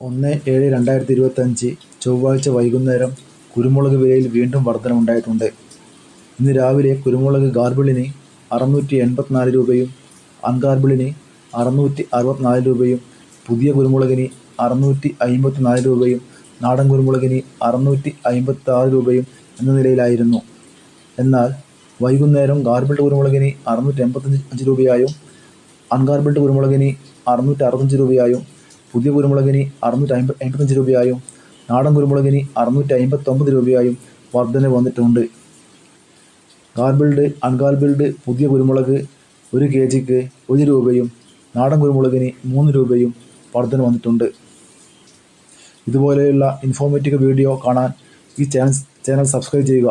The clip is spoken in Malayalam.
ഒന്ന് ഏഴ് രണ്ടായിരത്തി ഇരുപത്തഞ്ച് ചൊവ്വാഴ്ച വൈകുന്നേരം കുരുമുളക് വിലയിൽ വീണ്ടും വർധനവുണ്ടായിട്ടുണ്ട് ഇന്ന് രാവിലെ കുരുമുളക് ഗാർബിളിന് അറുന്നൂറ്റി എൺപത്തിനാല് രൂപയും അൺഗാർബിളിന് അറുന്നൂറ്റി അറുപത്തിനാല് രൂപയും പുതിയ കുരുമുളകിന് അറുന്നൂറ്റി അമ്പത്തിനാല് രൂപയും നാടൻ കുരുമുളകിന് അറുന്നൂറ്റി അമ്പത്താറ് രൂപയും എന്ന നിലയിലായിരുന്നു. എന്നാൽ വൈകുന്നേരം ഗാർബിൾഡ് കുരുമുളകിന് അറുന്നൂറ്റി എൺപത്തഞ്ച് രൂപയായും അൺഗാർബിൾഡ് കുരുമുളകിന് അറുന്നൂറ്റി അറുപത്തഞ്ച് രൂപയായും പുതിയ കുരുമുളകിന് അറുന്നൂറ്റി അമ്പ എൺപത്തഞ്ച് രൂപയായും നാടൻ കുരുമുളകിന് അറുന്നൂറ്റി അമ്പത്തൊമ്പത് രൂപയായും വർധന വന്നിട്ടുണ്ട്. ഗാർബിൾഡ് അൺഗാർബിൾഡ് പുതിയ കുരുമുളക് ഒരു കെ ജിക്ക് ഒരു രൂപയും നാടൻ കുരുമുളകിന് മൂന്ന് രൂപയും വർധന വന്നിട്ടുണ്ട്. ഇതുപോലെയുള്ള ഇൻഫോർമേറ്റീവ് വീഡിയോ കാണാൻ ഈ ചാനൽ ചാനൽ സബ്സ്ക്രൈബ് ചെയ്യുക.